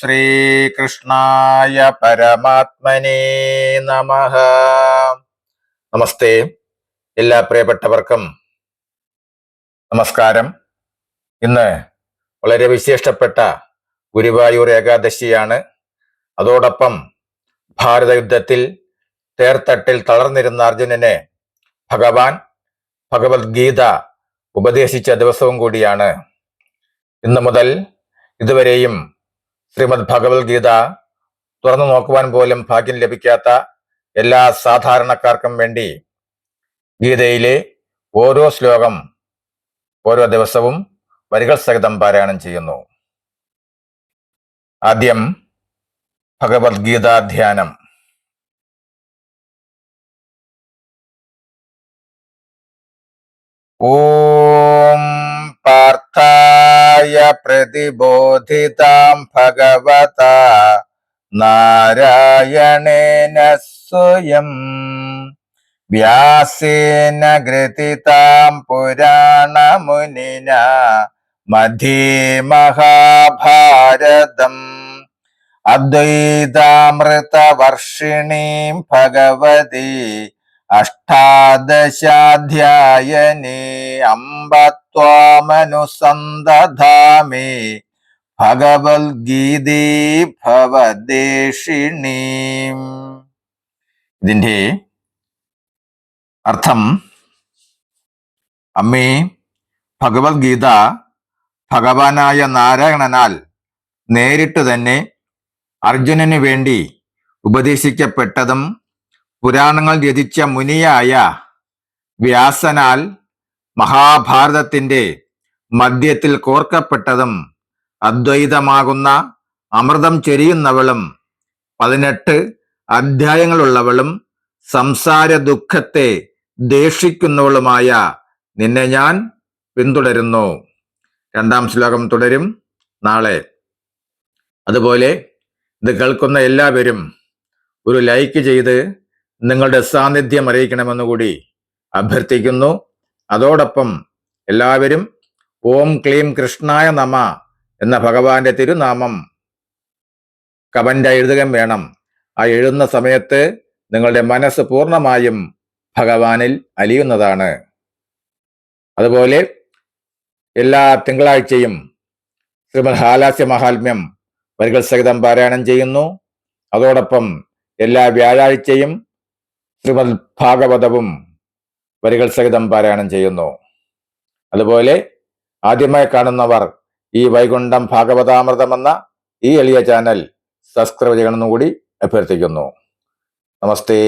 ശ്രീകൃഷ്ണായ പരമാത്മനേ നമ. നമസ്തേ. എല്ലാ പ്രിയപ്പെട്ടവർക്കും നമസ്കാരം. ഇന്ന് വളരെ വിശേഷപ്പെട്ട ഗുരുവായൂർ ഏകാദശിയാണ്. അതോടൊപ്പം ഭാരതയുദ്ധത്തിൽ തേർത്തട്ടിൽ തളർന്നിരുന്ന അർജുനനെ ഭഗവാൻ ഭഗവത്ഗീത ഉപദേശിച്ച ദിവസവും കൂടിയാണ്. ഇന്ന് മുതൽ ഇതുവരെയും ശ്രീമദ് ഭഗവത്ഗീത തുറന്നു നോക്കുവാൻ പോലും ഭാഗ്യം ലഭിക്കാത്ത എല്ലാ സാധാരണക്കാർക്കും വേണ്ടി ഗീതയിലെ ഓരോ ശ്ലോകം ഓരോ ദിവസവും വരികൾ സഹിതം പാരായണം ചെയ്യുന്നു. ആദ്യം ഭഗവത്ഗീതാധ്യാനം ഓ പാർത്ഥായ പ്രതിബോധിതാം ഭഗവത നാരായണേന സ്വയം. വ്യാസേന ഗ്രഥിതാം പുരാണമുനിന മധ്യേ മഹാഭാരതം അദ്വൈതാമൃതവർഷിണീം ഭഗവതി അഷ്ടാദശാധ്യായനേ അമ്പത്വാമനുസന്തധാമേ ഭഗവത്ഗീതേ ഭവദേശിണീം ഇതിന്റെ അർത്ഥം അമ്മേ ഭഗവത്ഗീത ഭഗവാനായ നാരായണനാൽ നേരിട്ട് തന്നെ അർജുനന് വേണ്ടി ഉപദേശിക്കപ്പെട്ടതും പുരാണങ്ങൾ രചിച്ച മുനിയായ വ്യാസനാൽ മഹാഭാരതത്തിന്റെ മധ്യത്തിൽ കോർക്കപ്പെട്ടതും അദ്വൈതമാകുന്ന അമൃതം ചെരിയുന്നവളും പതിനെട്ട് അധ്യായങ്ങളുള്ളവളും സംസാര ദുഃഖത്തെ ദേഷിക്കുന്നവളുമായ നിന്നെ ഞാൻ പിന്തുടരുന്നു. രണ്ടാം ശ്ലോകം തുടരും. നാളെ. അതുപോലെ ഇത് കേൾക്കുന്ന എല്ലാവരും ഒരു ലൈക്ക് ചെയ്ത് നിങ്ങളുടെ സാന്നിധ്യം അറിയിക്കണമെന്നുകൂടി അഭ്യർത്ഥിക്കുന്നു. അതോടൊപ്പം എല്ലാവരും ഓം ക്ലീം കൃഷ്ണായ നമ എന്ന ഭഗവാന്റെ തിരുനാമം കമന്റ് എഴുതുകയും വേണം. ആ എഴുതുന്ന സമയത്ത് നിങ്ങളുടെ മനസ്സ് പൂർണമായും ഭഗവാനിൽ അലിയുന്നതാണ്. അതുപോലെ എല്ലാ തിങ്കളാഴ്ചയും ശ്രീമദ് ഹാലാസ്യ മഹാത്മ്യം വരികൾ സഹിതം പാരായണം ചെയ്യുന്നു. അതോടൊപ്പം എല്ലാ വ്യാഴാഴ്ചയും ശ്രീമദ് ഭാഗവതവും വരികൾ സഹിതം പാരായണം ചെയ്യുന്നു. അതുപോലെ ആദ്യമായി കാണുന്നവർ ഈ വൈകുണ്ഠം ഭാഗവതാമൃതം എന്ന ഈ എളിയ ചാനൽ സബ്സ്ക്രൈബ് ചെയ്യണമെന്നും കൂടി അഭ്യർത്ഥിക്കുന്നു. നമസ്തേ.